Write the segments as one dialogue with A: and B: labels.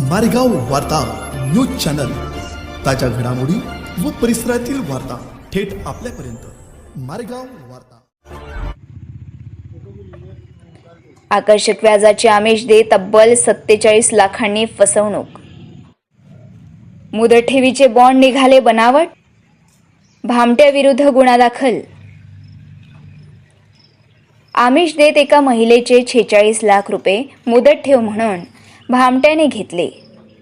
A: मारेगाव वार्ता news channel. ताज्या घडामोडी व परिसरातील वार्ता थेट आपल्यापर्यंत. मारेगाव वार्ता.
B: आकर्षक व्याजाचे आमिष दे तब्बल सत्तेचाळीस लाखांनी फसवणूक. मुदत ठेवीचे बॉन्ड निघाले बनावट? भामट्याविरुद्ध गुन्हा दाखल. आमिष देत एका महिलेचे छेचाळीस लाख रुपये मुदत ठेव म्हणून. भामट्याने घेतले.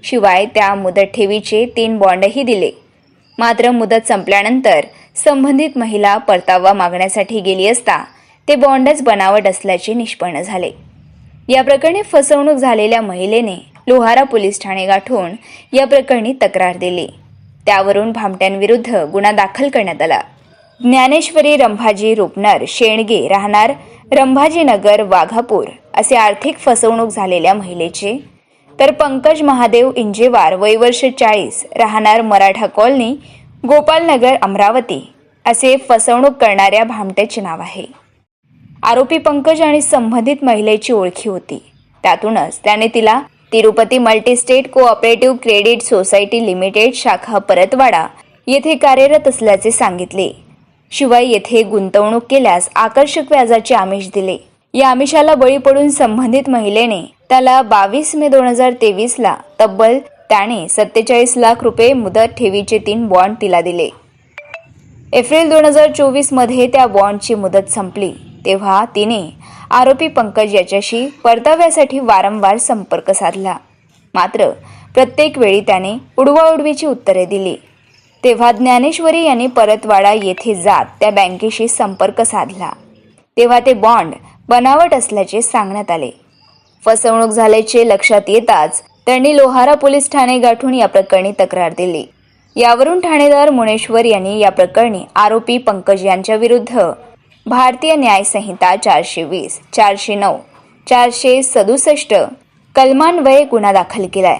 B: शिवाय त्या मुदत ठेवीचे तीन बॉन्डही दिले. मात्र मुदत संपल्यानंतर संबंधित महिला परतावा मागण्यासाठी गेली असता ते बॉन्डच बनावट असल्याचे निष्पन्न झाले. या प्रकरणी फसवणूक झालेल्या महिलेने लोहारा पोलीस ठाणे गाठून या प्रकरणी तक्रार दिली. त्यावरून भामट्यांविरुद्ध गुन्हा दाखल करण्यात आला. ज्ञानेश्वरी रंभाजी रुपनर शेणगे राहणार रंभाजीनगर वाघापूर असे आर्थिक फसवणूक झालेल्या महिलेचे तर पंकज महादेव इंजेवार वयवर्ष चाळीस राहणार मराठा कॉलनी गोपालनगर अमरावती. असे फसवणूक करणाऱ्या भामट्याचे नाव आहे. आरोपी पंकज आणि संबंधित महिलेची ओळखी होती. त्यातूनच त्याने तिला Tirupati multistate cooperative credit society limited शाखा परतवाडा येथे कार्यरत असल्याचे सांगितले. शिवाय येथे गुंतवणूक केल्यास आकर्षक व्याजाचे आमिष दिले. या आमिषाला बळी पडून संबंधित महिलेने त्याला बावीस मे दोन हजार तेवीसला तब्बल त्याने सत्तेचाळीस लाख रुपये मुदत ठेवीचे तीन बॉन्ड तिला दिले. एप्रिल दोन हजार चोवीसमध्ये त्या बॉन्डची मुदत संपली. तेव्हा तिने आरोपी पंकज याच्याशी परताव्यासाठी वारंवार संपर्क साधला. मात्र प्रत्येक वेळी त्याने उडवाउडवीची उत्तरे दिली. तेव्हा ज्ञानेश्वरी यांनी परतवाडा येथे जात त्या बँकेशी संपर्क साधला. तेव्हा ते बॉन्ड बनावट असल्याचे सांगण्यात आले. फसवणूक झाल्याचे लक्षात येताच त्यांनी लोहारा पोलीस ठाणे गाठून या प्रकरणी तक्रार दिली. यावरून ठाणेदार मुनेश्वर यांनी या प्रकरणी आरोपी पंकज यांच्या विरुद्ध भारतीय न्याय संहिता चारशे वीस चारशे नऊ चारशे सदुसष्ट कलमान्वये गुन्हा दाखल केलाय.